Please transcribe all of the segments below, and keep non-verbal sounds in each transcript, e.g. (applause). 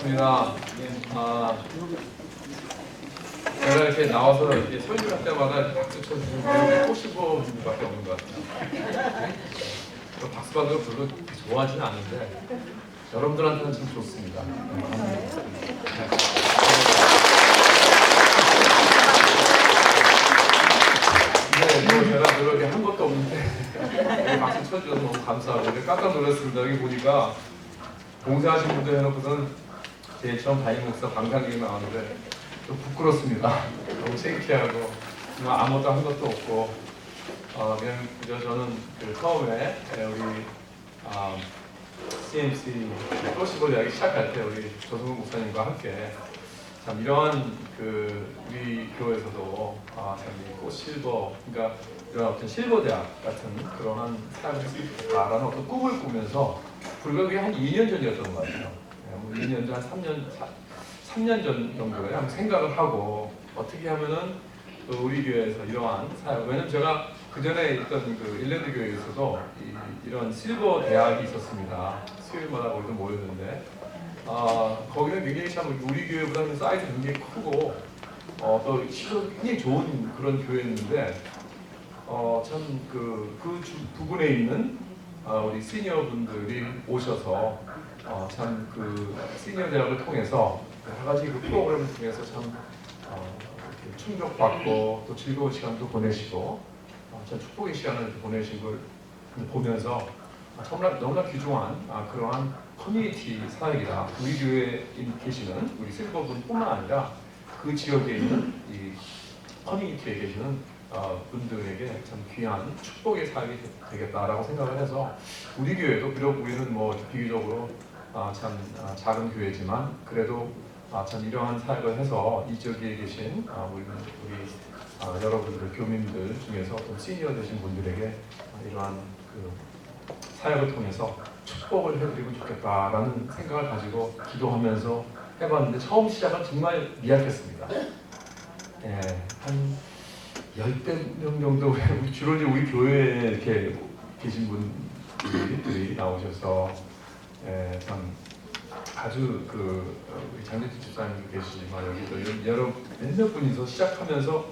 반갑습니다. 아, 제가 이렇게 나와서 이렇게 설교할 때마다 박수 쳐주시는 분이 꼬시고 분밖에 없는 것 같아요. 저 박수 받는 거 별로 좋아하지는 않는데 여러분들한테는 참 좋습니다. 네, 뭐 제가 그렇게 한 것도 없는데 박수 쳐주셔서 너무 감사하고 깜짝 놀랐습니다. 여기 보니까 봉사하신 분들 해놓고서는 제 처음 담임 목사 방상객 나왔는데 좀 부끄럽습니다. 너무 창피하고 아무것도 한 것도 없고 어, 그냥 그저 저는 그 처음에 우리 아, CMC 또시볼 이야기 시작할 때 우리 조성근 목사님과 함께 참 이러한 그 우리 교회에서도 아, 참이 꽃실버 그러니까 이런 어떤 실버 대학 같은 그러한 삶을 했다라는 어떤 꿈을 꾸면서 불과 그게 한 2년 전이었던 것 같아요. 네, 뭐 2년 전, 한 3년, 3년 전 정도에 한번 생각을 하고 어떻게 하면은 또 우리 교회에서 이러한 사역, 왜냐면 제가 그 전에 있던 그 일랜드 교회에서도 이, 이런 실버 대학이 있었습니다. 수요일마다 거기서 모였는데, 아, 거기는 굉장히 참 우리 교회보다는 사이즈 굉장히 크고, 어, 또 굉장히 좋은 그런 교회였는데, 어, 참 그, 그 주- 부분에 있는 어, 우리 시니어 분들이 오셔서 어, 참그 시니어 대학을 통해서 여러 가지 그 프로그램을 통해서 참 어, 충격받고 또 즐거운 시간도 보내시고 어, 참 축복의 시간을 보내신 걸 보면서 아, 정말 너무나 귀중한 아, 그러한 커뮤니티 사역이다. 우리 교회에 계시는 우리 실버분뿐만 아니라 그 지역에 있는 이 커뮤니티에 계시는 어, 분들에게 참 귀한 축복의 사역이 되- 되겠다라고 생각을 해서 우리 교회도 비록 우리는 뭐 비교적으로 아, 참 아, 작은 교회지만 그래도 아, 참 이러한 사역을 해서 이 지역에 계신 아, 우리, 우리 아, 여러분들 교민들 중에서 좀 시니어 되신 분들에게 아, 이러한 그 사역을 통해서 축복을 해드리고 좋겠다라는 생각을 가지고 기도하면서 해봤는데 처음 시작은 정말 미약했습니다. 예, 한 열대 명 정도 (laughs) 주로 이제 우리 교회에 이렇게 계신 분들이 나오셔서 예, 참 아주 그 어, 우리 장재주 집사님도 계시지만 여기 또 이런 여러 몇몇 분이서 시작하면서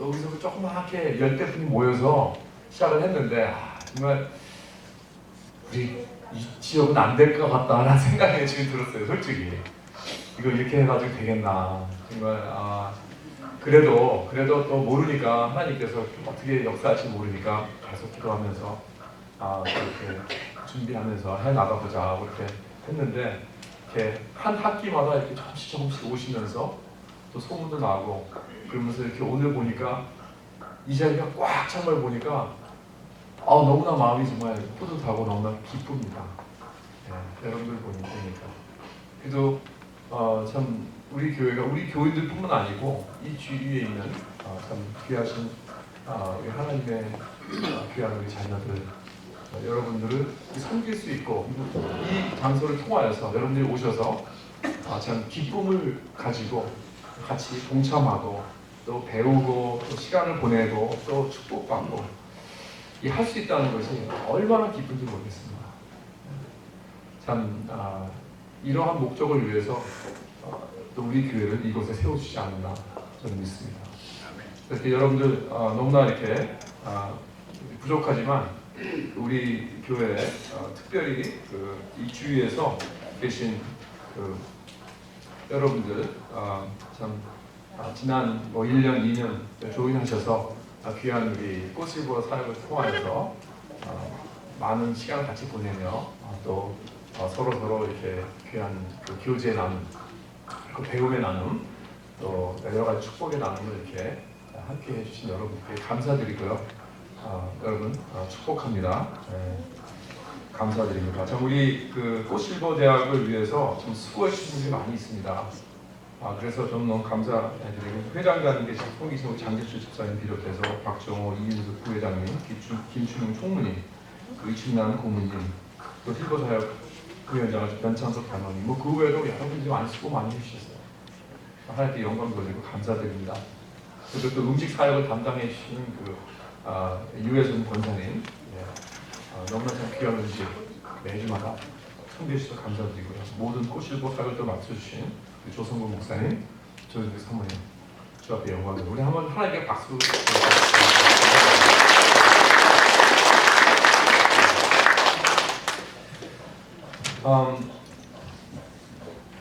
여기서 그 조그맣게 열대 분이 모여서 시작을 했는데 아, 정말 우리 이 지역은 안 될 것 같다라는 (laughs) 생각이 지금 들었어요 솔직히. 이거 이렇게 해가지고 되겠나. 정말 아 그래도 그래도 또 모르니까 하나님께서 어떻게 역사하실지 모르니까 계속 기도하면서 아 이렇게 준비하면서 해 나가보자 그렇게 했는데 이렇게 한 학기마다 이렇게 조금씩 조금씩 오시면서 또 소문도 나고 그러면서 이렇게 오늘 보니까 이 자리가 꽉 찬 걸 보니까 아 너무나 마음이 정말 뿌듯하고 너무나 기쁩니다. 예, 여러분들 보니까 그래도 어, 참 우리 교회가 우리 교인들뿐만 아니고 이 주위에 있는 어, 참 귀하신 어, 우리 하나님의 어, 귀한 우리 자녀들 어, 여러분들을 섬길 수 있고 이 장소를 통하여서 여러분들이 오셔서 아, 참 기쁨을 가지고 같이 동참하고 또 배우고 또 시간을 보내고 또 축복받고 이 할 수 있다는 것이 얼마나 기쁜지 모르겠습니다. 참 아, 이러한 목적을 위해서 어, 또 우리 교회를 이곳에 세워주지 않나 저는 믿습니다. 이렇게 여러분들 어, 너무나 이렇게 아, 부족하지만 우리 교회 어, 특별히 그, 이 주위에서 계신 그, 여러분들 어, 참 아, 지난 뭐 1년, 2년 조인하셔서 아, 귀한 우리 꽃일보 사역을 통하여서 어, 많은 시간을 같이 보내며 어, 또 어, 서로 서로 이렇게 귀한 그 교제 나눔, 그 배움의 나눔, 또 여러 가지 축복의 나눔을 이렇게 함께 해주신 여러분께 감사드리고요. 어, 여러분 어, 축복합니다. 네, 감사드립니다. 참 우리 그 꽃실버 대학을 위해서 좀 수고해 주신 분들이 많이 있습니다. 아, 그래서 저는 너무 감사드리고 회장단계 홍기성 장재수 집사님 비롯해서 박정호, 이윤수 부회장님, 김춘, 김춘웅 총무님, 그 이춘남 고문님, 또 실버 사역 부위원장을 변창석 단원님, 뭐 그 외에도 여러분들이 많이 수고 많이 해주셨어요. 하나님께 영광 돌리고 감사드립니다. 그리고 또 음식 사역을 담당해 주시는 그 아, 유해순 권사님, 예. 아, 너무나 참 귀한 음식 매주마다 청계 씨도 감사드리고요. 모든 꽃실보 사역을 또 우리 조성구 목사님, 조현주 사모님, 주 앞에 영광을 우리 한번 하나님께 박수. 음,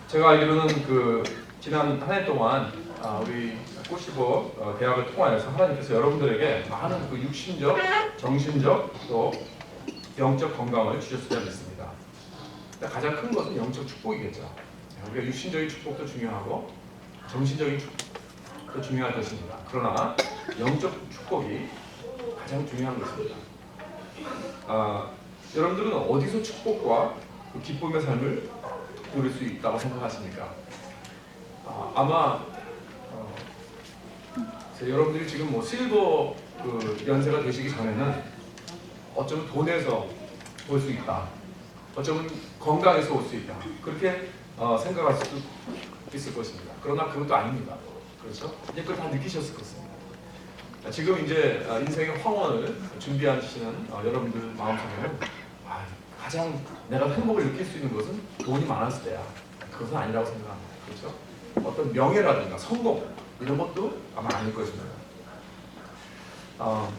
제가 알기로는 그 지난 한 해 동안 아, 우리 꽃시보 어, 대학을 통하여서 하나님께서 여러분들에게 많은 그 육신적, 정신적 또 영적 건강을 주셨으리라 믿습니다. 가장 큰 것은 영적 축복이겠죠. 우리가 육신적인 축복도 중요하고 정신적인 축복도 중요할 것입니다. 그러나 영적 축복이 가장 중요한 것입니다. 아, 여러분들은 어디서 축복과 그 기쁨의 삶을 누릴 수 있다고 생각하십니까? 아, 아마 어, 제 여러분들이 지금 뭐 실버 그 연세가 되시기 전에는 어쩌면 돈에서 올수 있다. 어쩌면 건강에서 올 수 있다. 그렇게 어, 생각할 수도 있을 것입니다. 그러나 그것도 아닙니다. 그렇죠? 이제 그걸 다 느끼셨을 것입니다. 자, 지금 이제 어, 인생의 황혼을 준비하시는 어, 여러분들 마음속에는 아, 가장 내가 행복을 느낄 수 있는 것은 돈이 많았을 때야. 그것은 아니라고 생각합니다. 그렇죠? 어떤 명예라든가 성공 이런 것도 아마 아닐 것입니다. 어,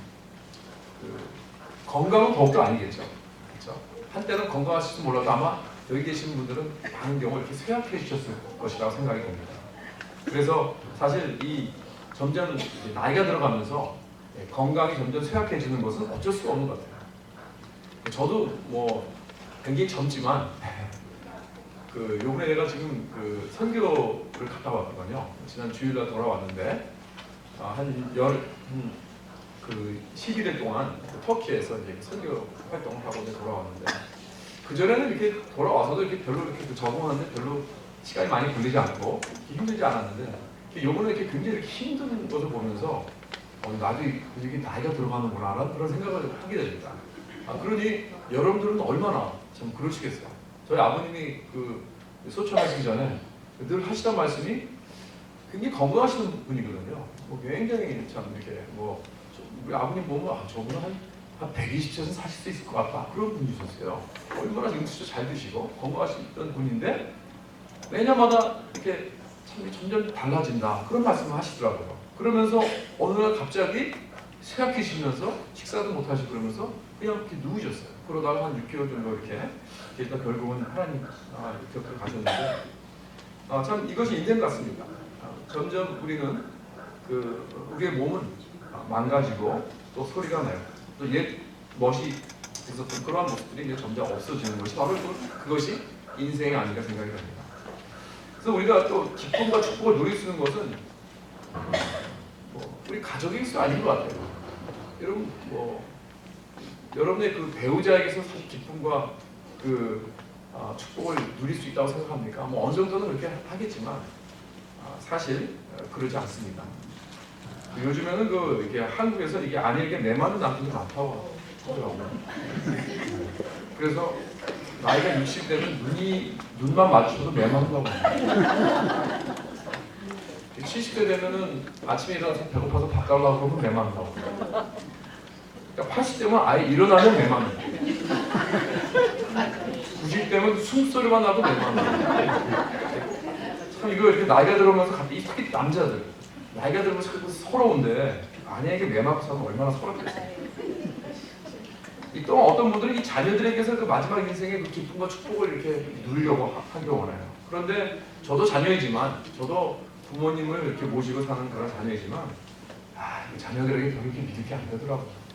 그, 건강은 더욱더 아니겠죠. 그렇죠? 한때는 건강하실지 몰라도 아마 여기 계신 분들은 많은 경우 이렇게 쇠약해 주셨을 것이라고 생각이 됩니다. 그래서 사실 이 점점 나이가 들어가면서 예, 건강이 점점 쇠약해지는 것은 어쩔 수가 없는 것 같아요. 저도 뭐 굉장히 젊지만 그 요번에 내가 지금 그 선교를 갔다 왔거든요. 지난 주일날 돌아왔는데 아, 한열그 11일 동안 그 터키에서 이제 선교 활동을 하고 이제 돌아왔는데 그 전에는 이렇게 돌아와서도 이렇게 별로 이렇게 적응하는데 별로 시간이 많이 걸리지 않고 힘들지 않았는데 요번에 이렇게 굉장히 힘든 것을 보면서 어, 나도 이렇게 나이가 들어가는구나라는 그런 생각을 하게 됩니다. 아, 그러니 여러분들은 얼마나 참 그러시겠어요. 저희 아버님이 그 소천하시기 전에 늘 하시던 말씀이 굉장히 건강하시는 분이거든요. 뭐 굉장히 참 이렇게 뭐 우리 아버님 보면 아, 저분은 한, 한 120세는 사실 수 있을 것 같다. 그런 분이셨어요. 얼마나 음식도 잘 드시고 건강하시던 분인데 매년마다 이렇게 참 점점 달라진다. 그런 말씀을 하시더라고요. 그러면서 어느 날 갑자기 쇠약해지면서 식사도 못 하시고 그러면서 그냥 이렇게 누우셨어요. 그러다가 한 6개월 정도 이렇게 일단 결국은 하나님 아, 곁을 가셨는데 아, 참 이것이 인생 같습니다. 아, 점점 우리는 그 우리의 몸은 아, 망가지고 또 소리가 나요. 또 옛 멋이 있었던 그러한 모습들이 이제 점점 없어지는 것이 바로 그- 그것이 인생이 아닌가 생각이 됩니다. 그래서 우리가 또 기쁨과 축복을 누릴 수 있는 것은 뭐 우리 가족일 수 아닌 것 같아요. 여러분 뭐 여러분의 그 배우자에게서 사실 기쁨과 그 아, 축복을 누릴 수 있다고 생각합니까? 뭐 어느 정도는 그렇게 하겠지만 아, 사실 어, 그러지 않습니다. 그 요즘에는 그 이게 한국에서 이게 아내에게 내 맞는 남편이 많다고 하더라고요. 그래서 나이가 60 되면 눈이 눈만 맞춰도 매 맞는다고 합니다. 70대 되면은 아침에 일어나서 배고파서 밥 달라고 그러면 매 맞는다고. 그러니까 80대면 아예 일어나면 매 맞는. 90대면 숨소리만 나도 매 맞는. 참 이거 이렇게 나이가 들어오면서 갑자기 특히 남자들 나이가 들면서 자꾸 서러운데 아내에게 매 맞고 사면 얼마나 서럽겠어요. 이 또한 어떤 분들은 이 자녀들에게서 그 마지막 인생의 그 기쁨과 축복을 이렇게 누리려고 하- 하기 원해요. 그런데 저도 자녀이지만 저도 부모님을 이렇게 모시고 사는 그런 자녀이지만 아, 이 자녀들에게 그렇게 믿을 게 안 되더라고요.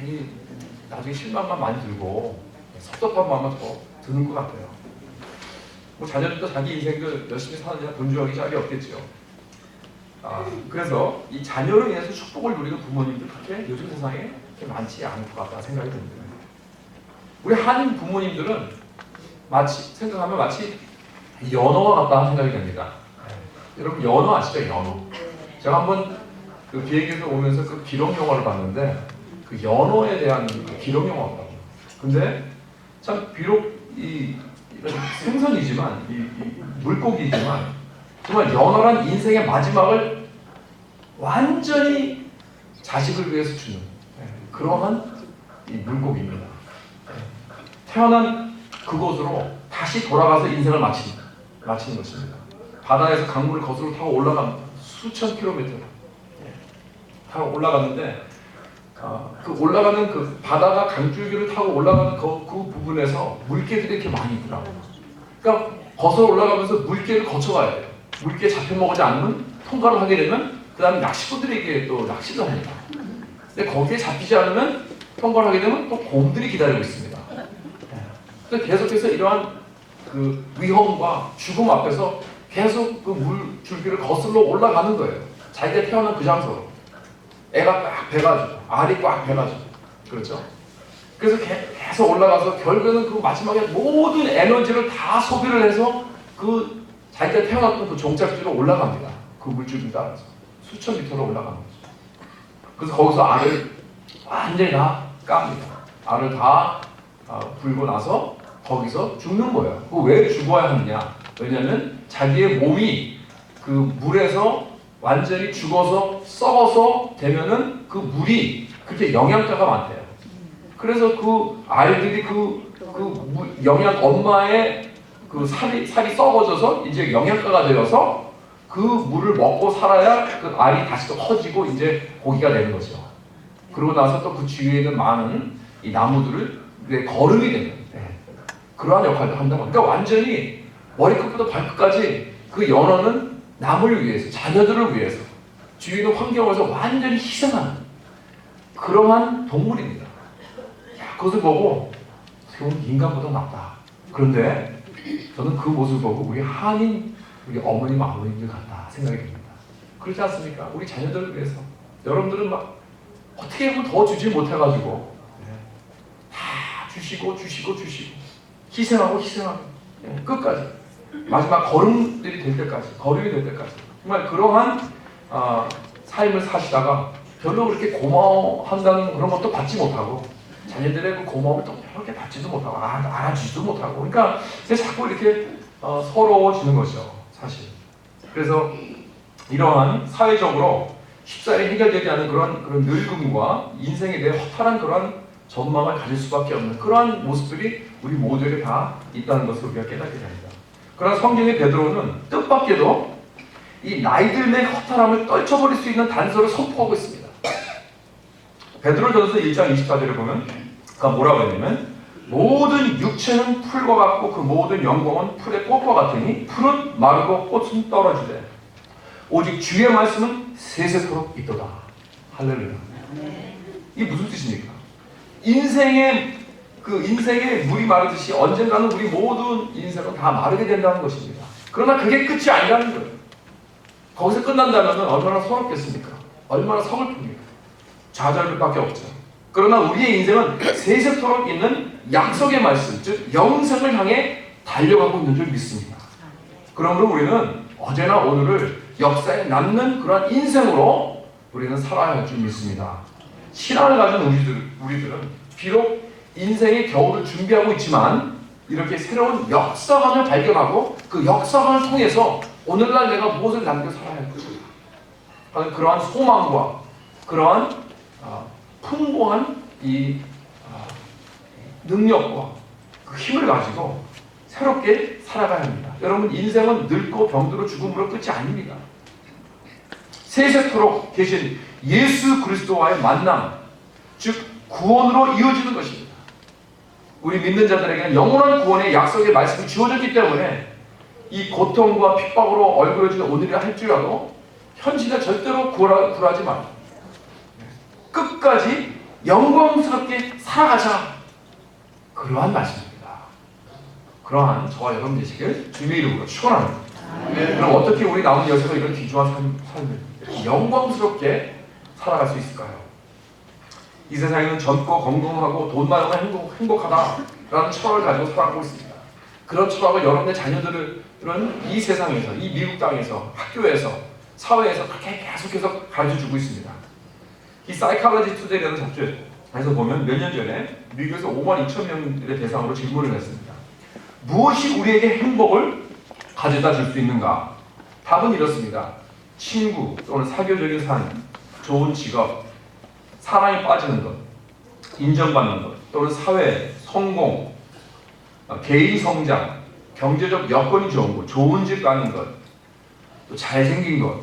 괜히 나중에 실망만 많이 들고 섭섭한 마음만 더 드는 것 같아요. 뭐 자녀들도 자기 인생을 열심히 사느냐 분주하기 짝이 없겠죠. 아, 그래서 이 자녀로 인해서 축복을 누리는 부모님들 그렇게 요즘 세상에 많지 않을 것 같다 생각이 듭니다. 우리 한인 부모님들은 마치 생각하면 마치 연어와 같다 생각이 됩니다. 여러분 연어 아시죠? 연어. 제가 한번 그 비행기에서 오면서 그 기록 영화를 봤는데 그 연어에 대한 그 기록 영화가 근데 참 비록 이 생선이지만 이, 이 물고기지만 정말 연어란 인생의 마지막을 완전히 자식을 위해서 주는 예, 그러한 이 물고기입니다. 예. 태어난 그곳으로 다시 돌아가서 인생을 마치는, 마치는 것입니다. 바다에서 강물을 거슬러 타고 올라갑니다. 수천 킬로미터 예, 타고 올라갔는데 아, 그 올라가는 그 바다가 강줄기를 타고 올라가는 그, 그 부분에서 물개들이 이렇게 많이 있더라고요. 그러니까 거슬러 올라가면서 물개를 거쳐가야 돼요. 물개 잡혀 먹지 않으면 통과를 하게 되면 그 다음에 낚시꾼들에게 또 낚시를 합니다. 근데 거기에 잡히지 않으면 통과를 하게 되면 또 곰들이 기다리고 있습니다. 그래서 계속해서 이러한 그 위험과 죽음 앞에서 계속 그 물 줄기를 거슬러 올라가는 거예요. 자기가 태어난 그 장소로. 애가 꽉 배가지고, 알이 꽉 배가지고. 그렇죠? 그래서 개- 계속 올라가서 결국에는 그 마지막에 모든 에너지를 다 소비를 해서 그 자기가 태어났던 그 종착지로 올라갑니다. 그 물줄기 따라서. 수천 미터로 올라가는 거죠. 그래서 거기서 알을 완전히 다 깝니다. 알을 다 아, 불고 나서 거기서 죽는 거예요. 그왜 죽어야 하느냐? 왜냐하면 자기의 몸이 그 물에서 완전히 죽어서 썩어서 되면은 그 물이 그렇게 영양가가 많대요. 그래서 그 알들이 그, 그 물- 영양 엄마의 그 살이, 살이 썩어져서 이제 영양가가 되어서 그 물을 먹고 살아야 그 알이 다시 또 커지고 이제 고기가 되는 거죠. 그러고 나서 또 그 주위에 있는 많은 이 나무들을 내 거름이 되는 네. 그러한 역할도 한다고. 그러니까 완전히 머리끝부터 발끝까지 그 연어는 남을 위해서, 자녀들을 위해서, 주위의 환경에서 완전히 희생하는 그러한 동물입니다. 야, 그것을 보고 세운 인간보다 낫다. 그런데 저는 그 모습을 보고 우리 한인 우리 어머님 아버님들 같다 생각이 듭니다. 그렇지 않습니까? 우리 자녀들을 위해서 여러분들은 막 어떻게 보면 더 주지 못해가지고 네. 다 주시고 주시고 주시고 희생하고 희생하고 네, 끝까지 마지막 걸음들이 될 때까지 걸음이 될 때까지. 정말 그러한 아, 삶을 사시다가 별로 그렇게 고마워한다는 그런 것도 받지 못하고 자녀들의 그 고마움을 또 그렇게 받지도 못하고 알아, 알아주지도 못하고. 그러니까 자꾸 이렇게 어, 서러워지는 거죠 사실. 그래서 이러한 사회적으로 쉽사리 해결되지 않는 그런 그런 늙음과 인생에 대해 허탈한 그런 전망을 가질 수밖에 없는 그러한 모습들이 우리 모두에게 다 있다는 것을 우리가 깨닫게 됩니다. 그러나 성경의 베드로는 뜻밖에도 이 나이들의 허탈함을 떨쳐버릴 수 있는 단서를 선포하고 있습니다. 베드로전서 1장 24절에 보면 그가 뭐라고 했냐면 모든 육체는 풀과 같고 그 모든 영광은 풀의 꽃과 같으니 풀은 마르고 꽃은 떨어지되 오직 주의 말씀은 세세토록 있도다. 할렐루야. 이게 무슨 뜻입니까? 인생의 그 인생의 물이 마르듯이 언젠가는 우리 모든 인생은 다 마르게 된다는 것입니다. 그러나 그게 끝이 아니라는 거예요. 거기서 끝난다면 얼마나 서럽겠습니까? 얼마나 서글픕니까? 좌절밖에 없죠. 그러나 우리의 인생은 세세토록 있는 약속의 말씀, 즉 영생을 향해 달려가고 있는 줄 믿습니다. 그러므로 우리는 어제나 오늘을 역사에 남는 그런 인생으로 우리는 살아야 할 줄 믿습니다. 신앙을 가진 우리들, 우리들은 비록 인생의 겨울을 준비하고 있지만 이렇게 새로운 역사관을 발견하고 그 역사관을 통해서 오늘날 내가 무엇을 남겨 살아야 할 것인가 하는 그러한 소망과 그러한 아, 풍부한 이 아, 능력과 그 힘을 가지고 새롭게 살아가야 합니다. 여러분 인생은 늙고 병들어 죽음으로 끝이 아닙니다. 세세토록 계신 예수 그리스도와의 만남, 즉 구원으로 이어지는 것입니다. 우리 믿는 자들에게는 영원한 구원의 약속의 말씀이 주어졌기 때문에 이 고통과 핍박으로 얼굴어지는 오늘이라 할지라도 현실에 절대로 굴하, 굴하지 말고 끝까지 영광스럽게 살아가자 그러한 말씀입니다. 그러한 저와 여러분 되시길 주님의 이름으로 축원합니다. 그럼 어떻게 우리 남은 여생을 이런 귀중한 삶, 삶을 영광스럽게 살아갈 수 있을까요? 이 세상에는 젊고 건강하고 돈 많으면 행복, 행복하다라는 철학을 가지고 살아가고 있습니다. 그런 철학을 여러분의 자녀들은 이 세상에서, 이 미국 땅에서, 학교에서, 사회에서 그렇게 계속해서 가르쳐주고 있습니다. 이 사이칼러지 투데이라는 잡지에서 보면 몇 년 전에 미국에서 5만 2천 명의 대상으로 질문을 했습니다. 무엇이 우리에게 행복을 가져다 줄 수 있는가? 답은 이렇습니다. 친구 또는 사교적인 삶, 좋은 직업, 사랑에 빠지는 것, 인정받는 것, 또는 사회, 성공, 어, 개인 성장, 경제적 여건이 좋은 것, 좋은 집 가는 것, 또 잘생긴 것,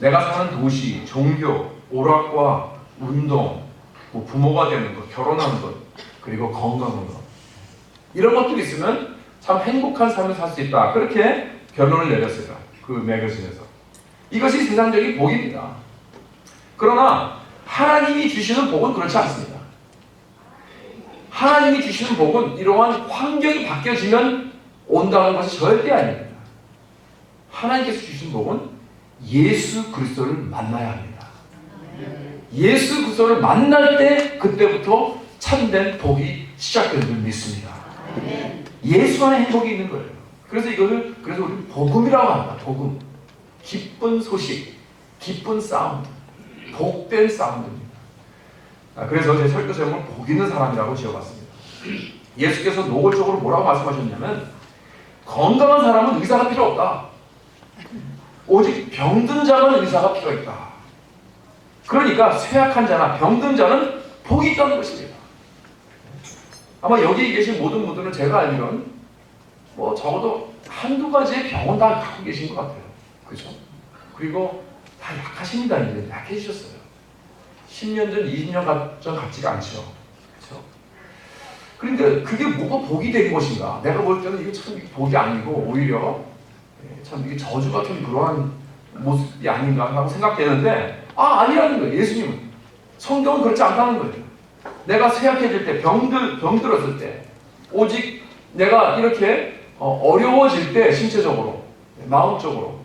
내가 사는 도시, 종교, 오락과 운동, 뭐 부모가 되는 것, 결혼하는 것, 그리고 건강한 것. 이런 것들이 있으면 참 행복한 삶을 살 수 있다. 그렇게 결론을 내렸어요. 그 매거진에서. 이것이 세상적인 복입니다. 그러나 하나님이 주시는 복은 그렇지 않습니다. 하나님이 주시는 복은 이러한 환경이 바뀌어지면 온다는 것이 절대 아닙니다. 하나님께서 주신 복은 예수 그리스도를 만나야 합니다. 예수 그리스도를 만날 때 그때부터 참된 복이 시작되는 줄 믿습니다. 예수 안에 행복이 있는 거예요. 그래서 이것을 그래서 우리 복음이라고 합니다. 복음. 기쁜 소식, 기쁜 사운드, 복된 사운드입니다. 아, 그래서 제 설교 제목을 복 있는 사람이라고 지어봤습니다. 예수께서 노골적으로 뭐라고 말씀하셨냐면 건강한 사람은 의사가 필요 없다. 오직 병든 자만 의사가 필요 있다. 그러니까 쇠약한 자나 병든 자는 복이 있다는 것입니다. 아마 여기 계신 모든 분들은 제가 알기로는 뭐 적어도 한두 가지의 병은 다 갖고 계신 것 같아요. 그죠? 그리고 다 약하십니다. 이제 약해지셨어요. 10년 전, 20년 전 같지가 않죠. 그렇죠? 그런데 그게 뭐가 복이 된 것인가? 내가 볼 때는 이게 참 복이 아니고 오히려 예, 참 이게 저주 같은 그러한 모습이 아닌가 하고 생각되는데 아 아니라는 거예요. 예수님은 성경은 그렇지 않다는 거예요. 내가 쇠약해질 때, 병들 병들었을 때, 오직 내가 이렇게 어, 어려워질 때 신체적으로, 마음적으로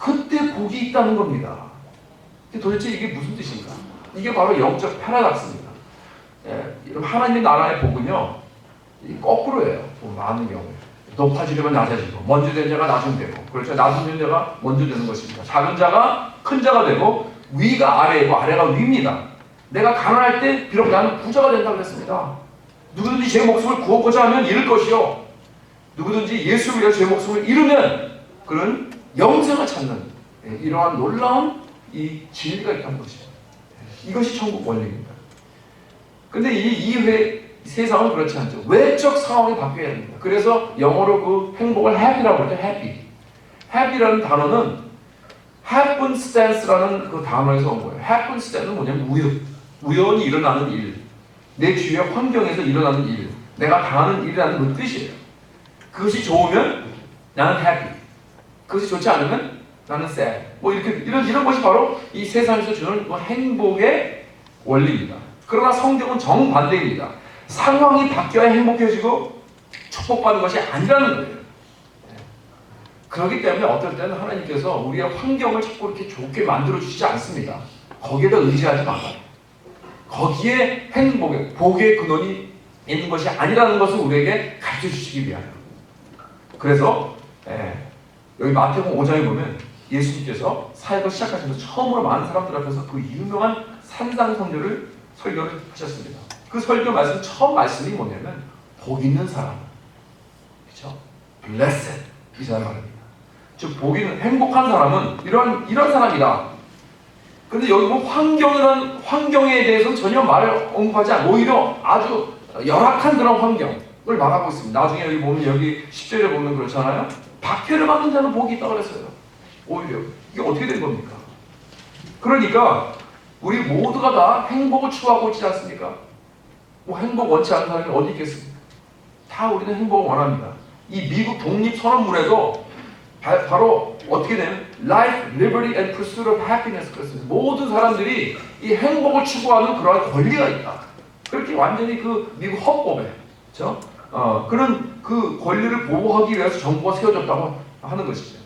그때 복이 있다는 겁니다. 도대체 이게 무슨 뜻인가? 이게 바로 영적 패러닥스입니다. 예, 하나님 나라의 복은요, 이 거꾸로예요. 뭐 많은 경우에. 높아지려면 낮아지고, 먼저 된 자가 낮은 되고, 그렇죠. 낮은 자가 먼저 되는 것입니다. 작은 자가 큰 자가 되고, 위가 아래이고, 아래가 위입니다. 내가 가난할 때, 비록 나는 부자가 된다고 했습니다. 누구든지 제 목숨을 구하고자 하면 잃을 것이요. 누구든지 예수를 위해 제 목숨을 잃으면, 그는 영생을 찾는, 예, 이러한 놀라운 이 진리가 있다는 것이죠. 이것이 천국 원리입니다. 근데 이 이외 세상은 그렇지 않죠. 외적 상황이 바뀌어야 됩니다. 그래서 영어로 그 행복을 happy라고 그러죠. happy. happy라는 단어는 happenstance라는 그 단어에서 온 거예요. happenstance는 뭐냐면 우연. 우연히 일어나는 일. 내 주위의 환경에서 일어나는 일. 내가 당하는 일이라는 그 뜻이에요. 그것이 좋으면 나는 happy. 그것이 좋지 않으면 나는 sad. 뭐 이렇게 이런 이런 것이 바로 이 세상에서 주는 그 행복의 원리입니다. 그러나 성경은 정반대입니다. 상황이 바뀌어야 행복해지고 축복받는 것이 아니라는 거예요. 그렇기 때문에 어떨 때는 하나님께서 우리의 환경을 자꾸 이렇게 좋게 만들어 주시지 않습니다. 거기에다 의지하지 말아요. 거기에 행복의 복의 근원이 있는 것이 아니라는 것을 우리에게 가르쳐 주시기 위하여. 그래서 예, 여기 마태복음 5장에 보면 예수님께서 사역을 시작하시면서 처음으로 많은 사람들 앞에서 그 유명한 산상선녀를 설교를 하셨습니다. 그 설교 말씀 처음 말씀이 뭐냐면 복 있는 사람, 그렇죠? blessed 이 사람 말입니다. 즉 복이 있는 행복한 사람은 이런 이런 사람이다. 근데 여기 보면 환경이란 환경에 대해서는 전혀 말을 언급하지 않고 오히려 아주 열악한 그런 환경을 말하고 있습니다. 나중에 여기 보면 여기 10절에 보면 그렇잖아요. 박해를 받는 자는 복이 있다고 그랬어요. 오히려 이게 어떻게 된 겁니까? 그러니까 우리 모두가 다 행복을 추구하고 있지 않습니까? 뭐 행복 원치 않는 사람이 어디 있겠습니까? 다 우리는 행복을 원합니다. 이 미국 독립 선언문에도 바, 바로 어떻게 되면 life, liberty and pursuit of happiness 그랬습니다. 모든 사람들이 이 행복을 추구하는 그러한 권리가 있다. 그렇게 완전히 그 미국 헌법에 그렇죠? 어, 그런 그 권리를 보호하기 위해서 정부가 세워졌다고 하는 것이죠.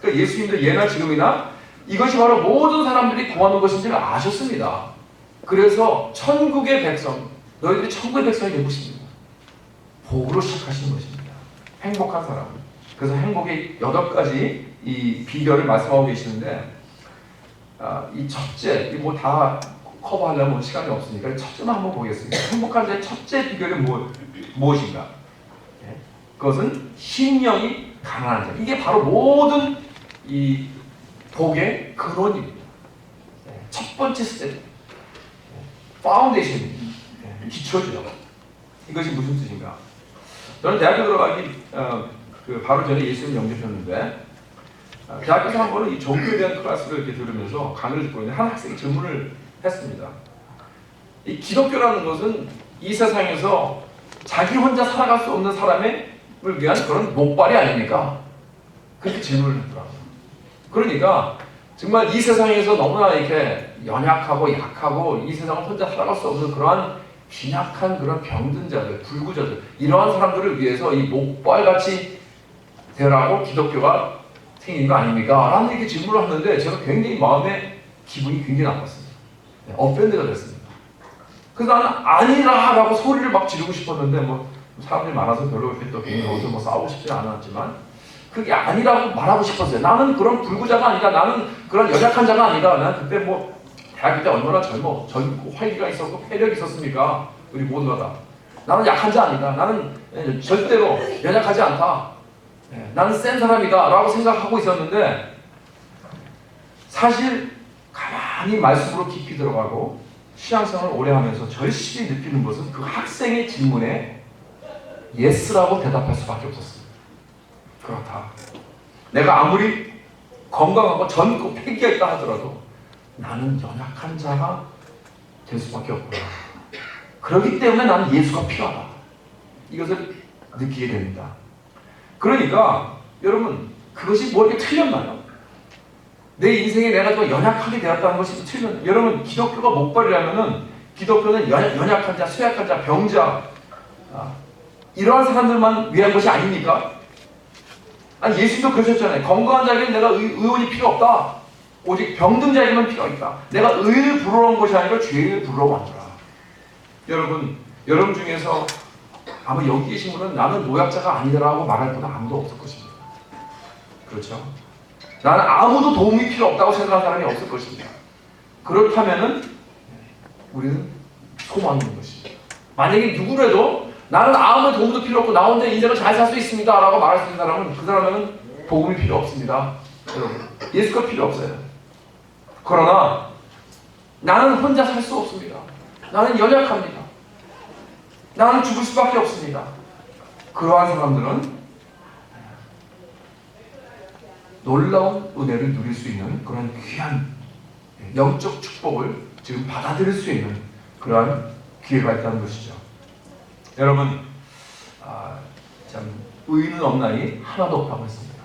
그러니까 예수님도 예나 지금이나 이것이 바로 모든 사람들이 구하는 것인지를 아셨습니다. 그래서 천국의 백성, 너희들이 천국의 백성이 되고 싶습니다. 복으로 시작하시는 것입니다. 행복한 사람. 그래서 행복의 여덟 가지 이 비결을 말씀하고 계시는데 아, 이 첫째, 이 뭐 다 커버하려면 시간이 없으니까 첫째만 한번 보겠습니다. 행복한 자의 첫째 비결이 무, 무엇인가? 예? 그것은 심령이 가난한 자. 이게 바로 모든 이 복의 근원입니다. 예, 첫 번째 스텝, 파운데이션입니다. 예, 기초죠. 이것이 무슨 뜻인가? 저는 대학교 들어가기 어, 그 바로 전에 예수님 영접했는데 어, 대학교에서 한 번은 이 종교에 대한 클래스를 이렇게 들으면서 강의를 듣고 있는데 한 학생이 질문을 했습니다. 이 기독교라는 것은 이 세상에서 자기 혼자 살아갈 수 없는 사람을 위한 그런 목발이 아닙니까? 그렇게 질문을 했더라고요. 그러니까 정말 이 세상에서 너무나 이렇게 연약하고 약하고 이 세상을 혼자 살아갈 수 없는 그러한 빈약한 그런 병든 자들, 불구자들 이러한 사람들을 위해서 이 목발같이 되라고 기독교가 생긴 거 아닙니까? 라는 이렇게 질문을 하는데 제가 굉장히 마음에 기분이 굉장히 나빴습니다. 네, 업밴드가 됐습니다. 그래서 나는 아니라라고 소리를 막 지르고 싶었는데 뭐 사람들이 많아서 별로 이렇게 또 괜히 어디서 뭐 싸우고 싶지 않았지만 그게 아니라고 말하고 싶었어요. 나는 그런 불구자가 아니다. 나는 그런 연약한 자가 아니다. 난 그때 뭐 대학교 때 얼마나 젊어 젊고 활기가 있었고 패력이 있었습니까? 우리 모두가 다. 나는 약한 자 아니다. 나는 예, 절대로 연약하지 않다. 예, 나는 센 사람이다 라고 생각하고 있었는데 사실 가만히 말씀으로 깊이 들어가고 신앙생활을 오래 하면서 절실히 느끼는 것은 그 학생의 질문에 예스라고 대답할 수밖에 없었습니다. 그렇다. 내가 아무리 건강하고 젊고 패기가 있다 하더라도 나는 연약한 자가 될 수밖에 없구나. 그렇기 때문에 나는 예수가 필요하다. 이것을 느끼게 됩니다. 그러니까 여러분 그것이 뭐 이렇게 틀렸나요? 내 인생에 내가 좀 연약하게 되었다는 것이 틀린 여러분 기독교가 목발이라면은 기독교는 연, 연약한 자, 쇠약한 자, 병자 아, 이러한 사람들만 위한 것이 아닙니까? 아니 예수도 그러셨잖아요. 건강한 자에게는 내가 의, 의원이 필요 없다. 오직 병든 자에게만 필요가 있다. 내가 의를 부르러 온 것이 아니라 죄를 부르러 왔노라. 여러분, 여러분 중에서 아마 여기 계신 분은 나는 노약자가 아니더라고 말할 분은 아무도 없을 것입니다. 그렇죠? 나는 아무도 도움이 필요 없다고 생각하는 사람이 없을 것입니다. 그렇다면은 우리는 소망인 것입니다. 만약에 누구라도 나는 아무의 도움도 필요 없고 나 혼자 인생을 잘 살 수 있습니다 라고 말할 수 있는 사람은 그 사람은 복음이 필요 없습니다. 예수가 필요 없어요. 그러나 나는 혼자 살 수 없습니다. 나는 연약합니다. 나는 죽을 수밖에 없습니다. 그러한 사람들은 놀라운 은혜를 누릴 수 있는 그런 귀한 영적 축복을 지금 받아들일 수 있는 그러한 기회가 있다는 것이죠. 여러분, 아, 참 의인은 없나니 하나도 없다고 했습니다.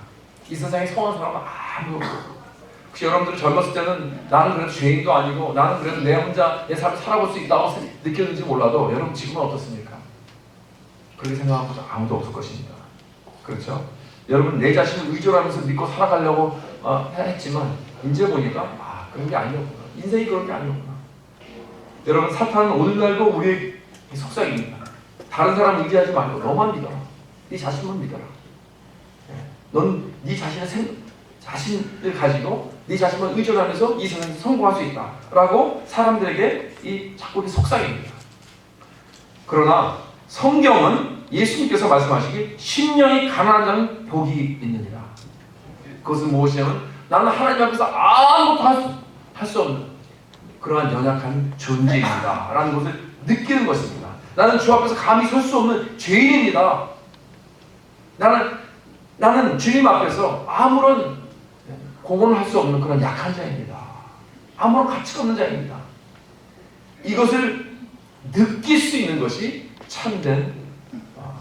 이 세상에 성한 사람은 아무도 없고 혹시 여러분들 젊었을 때는 나는 그래도 죄인도 아니고 나는 그래도 내 혼자 내 삶을 살아볼 수 있다고 느꼈는지 몰라도 여러분 지금은 어떻습니까? 그렇게 생각하는 분 아무도 없을 것입니다. 그렇죠? 여러분 내 자신을 의존 하면서 믿고 살아가려고 어, 했지만 이제 보니까 아 그런 게 아니었구나. 인생이 그런 게 아니었구나. 여러분 사탄은 오늘날도 우리의 속삭입니다. 다른 사람 의지하지 말고 너만 믿어라. 네 자신만 믿어라. 넌 네 자신의 생, 자신을 가지고 네 자신만 의존하면서 이 세상에서 성공할 수 있다 라고 사람들에게 이 자꾸 속삭입니다. 그러나 성경은 예수님께서 말씀하시기 심령이 가난한 자는 복이 있느니라. 그것은 무엇이냐면 나는 하나님 앞에서 아무것도 할수 없는 그러한 연약한 존재입니다. 라는 것을 느끼는 것입니다. 나는 주 앞에서 감히 설 수 없는 죄인입니다. 나는 나는 주님 앞에서 아무런 공헌을 할 수 없는 그런 약한 자입니다. 아무런 가치가 없는 자입니다. 이것을 느낄 수 있는 것이 참된 어,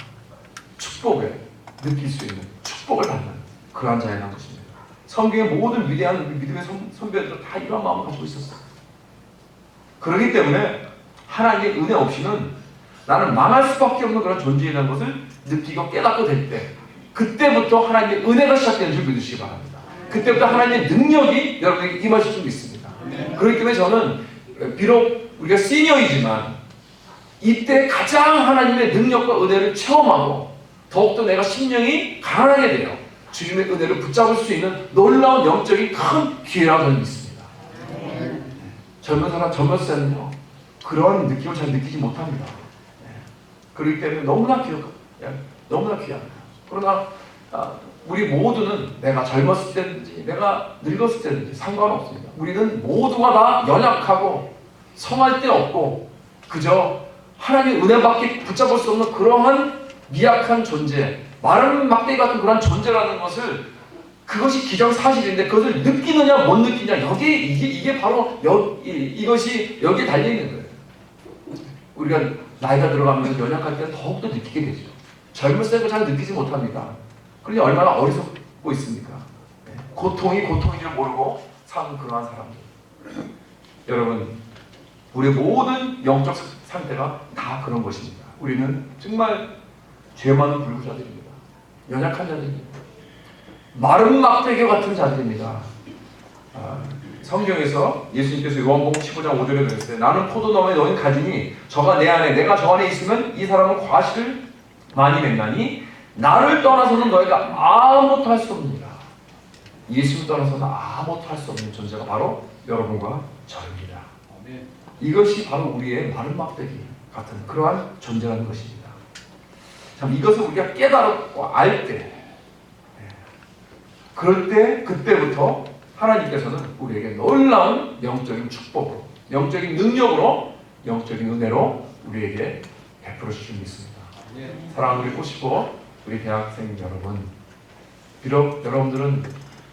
축복을 느낄 수 있는 축복을 받는 그러한 자이라는 것입니다. 성경의 모든 위대한 믿음의 선- 선배들은 다 이런 마음을 가지고 있었어요. 그렇기 때문에 하나님의 은혜 없이는 나는 망할 수밖에 없는 그런 존재라는 것을 느끼고 깨닫고 될 때, 그때부터 하나님의 은혜가 시작되는 줄 믿으시기 바랍니다. 그때부터 하나님의 능력이 여러분에게 임하실 줄 믿습니다. 그렇기 때문에 저는 비록 우리가 시니어이지만 이때 가장 하나님의 능력과 은혜를 체험하고 더욱더 내가 심령이 강하게 되어 주님의 은혜를 붙잡을 수 있는 놀라운 영적인 큰 기회라고 저는 믿습니다. 젊은 사람, 젊었을 때는요 그런 느낌을 잘 느끼지 못합니다. 네. 그렇기 때문에 너무나 귀하, 너무나 귀합니다. 그러나 아, 우리 모두는 내가 젊었을 때든지 내가 늙었을 때든지 상관없습니다. 우리는 모두가 다 연약하고 성할 데 없고 그저 하나님의 은혜밖에 붙잡을 수 없는 그러한 미약한 존재, 마른 막대기 같은 그런 존재라는 것을 그것이 기정 사실인데 그것을 느끼느냐 못 느끼냐 여기 이게 이게 바로 여, 이, 이것이 여기에 달려 있는 거예요. 우리가 나이가 들어가면서 연약할 때는 더욱더 느끼게 되죠. 젊을 때도 잘 느끼지 못합니다. 그러니 얼마나 어리석고 있습니까? 네. 고통이 고통인 줄 모르고 사는 그러한 사람들. 여러분, 우리 모든 영적 상태가 다 그런 것입니다. 우리는 정말 죄 많은 불구자들입니다. 연약한 자들입니다. 마른 막대기 같은 자들입니다. 아, 성경에서 예수님께서 요한복음 15장 5절에 그랬어요. 나는 포도나무에 너희 가지니 저가 내 안에 내가 저 안에 있으면 이 사람은 과실을 많이 맺나니 나를 떠나서는 너희가 아무것도 할 수 없느니라. 예수를 떠나서는 아무것도 할 수 없는 존재가 바로 여러분과 저입니다. 이것이 바로 우리의 마른 막대기 같은 그러한 존재라는 것입니다. 참 이것을 우리가 깨달고 알 때, 예, 그럴 때 그때부터 하나님께서는 우리에게 놀라운 영적인 축복으로, 영적인 능력으로, 영적인 은혜로 우리에게 베풀어 주실 수 있습니다. 사랑하는 우리 꼬시고 우리 대학생 여러분, 비록 여러분들은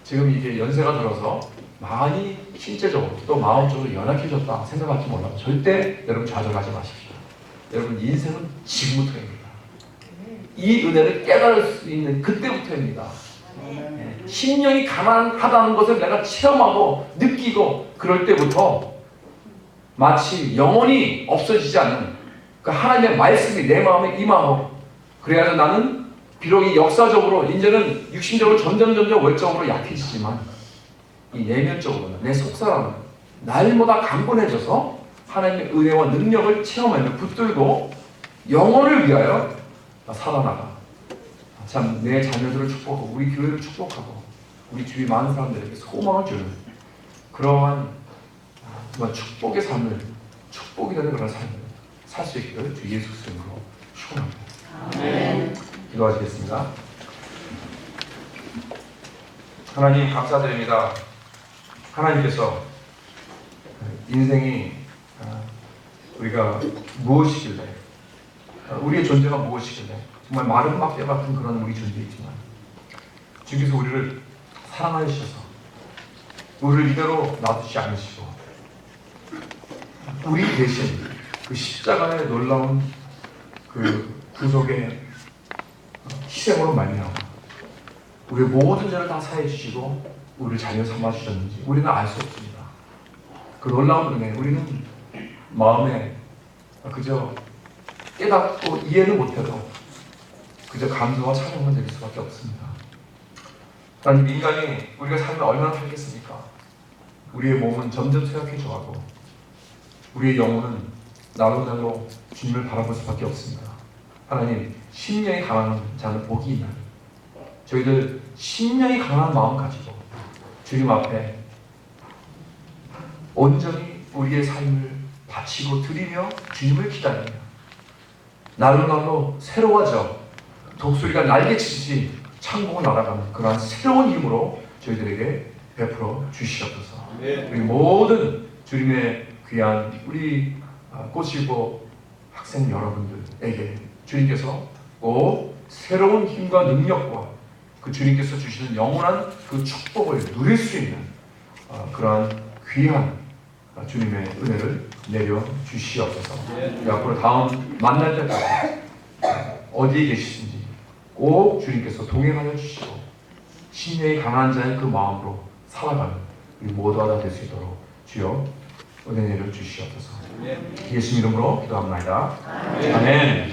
지금 이게 연세가 들어서 많이 신체적으로 또 마음적으로 연약해졌다 생각할지 몰라도 절대 여러분 좌절하지 마십시오. 여러분 인생은 지금부터입니다. 이 은혜를 깨달을 수 있는 그때부터입니다. 예, 심령이 가난하다는 것을 내가 체험하고 느끼고 그럴 때부터 마치 영원히 없어지지 않는 그 하나님의 말씀이 내 마음에 임하고 그래야 나는 비록 이 역사적으로 이제는 육신적으로 점점 점점 월적으로 약해지지만 이 내면적으로는 내 속사람은 날보다 강건해져서 하나님의 은혜와 능력을 체험하며 붙들고 영혼을 위하여 살아나가. 참 내 자녀들을 축복하고 우리 교회를 축복하고 우리 주위 많은 사람들에게 소망을 주는 그러한 정말 축복의 삶을 축복이 되는 그런 삶을 살 수 있기를 주 예수 그리스도로 축원합니다. 기도하시겠습니다. 하나님 감사드립니다. 하나님께서 인생이 아, 우리가 무엇이길래 아, 우리의 존재가 무엇이길래 정말 마른 막대 같은 그런 우리 존재이지만 주께서 우리를 사랑하여 주셔서 우리를 이대로 놔두지 않으시고 우리 대신 그 십자가의 놀라운 그 구속의 희생으로 말미암아 우리의 모든 죄를 다 사해 주시고 우리를 자녀 삼아 주셨는지 우리는 알 수 없습니다. 그 놀라운 은혜 우리는 마음에 그저 깨닫고 이해는 못해도 그저 감사와 찬양만 드릴 수밖에 없습니다. 하나님 인간이 우리가 살면 얼마나 살겠습니까? 우리의 몸은 점점 쇠약해져가고 우리의 영혼은 나로 날로 주님을 바라볼 수밖에 없습니다. 하나님 심령이 강한 자는 복이 있나니 저희들 심령이 강한 마음 가지고 주님 앞에 온전히 우리의 삶을 바치고 드리며 주님을 기다리며 날로 날로 새로워져 독수리가 날개치듯이 창공을 날아가는 그러한 새로운 힘으로 저희들에게 베풀어 주시옵소서. 우리 모든 주님의 귀한 우리 아, 꼬시고 학생 여러분들에게 주님께서 꼭 새로운 힘과 능력과 그 주님께서 주시는 영원한 그 축복을 누릴 수 있는 어, 그러한 귀한 어, 주님의 은혜를 내려 주시옵소서. 우리 앞으로 다음 만날 때까지 어디에 계시든지 꼭 주님께서 동행하여 주시고 신령이 강한 자의 그 마음으로 살아가는 우리 모두가 다될수 있도록 주여 은혜 내려 주시옵소서. 예수님 이름으로 기도합니다. 아멘.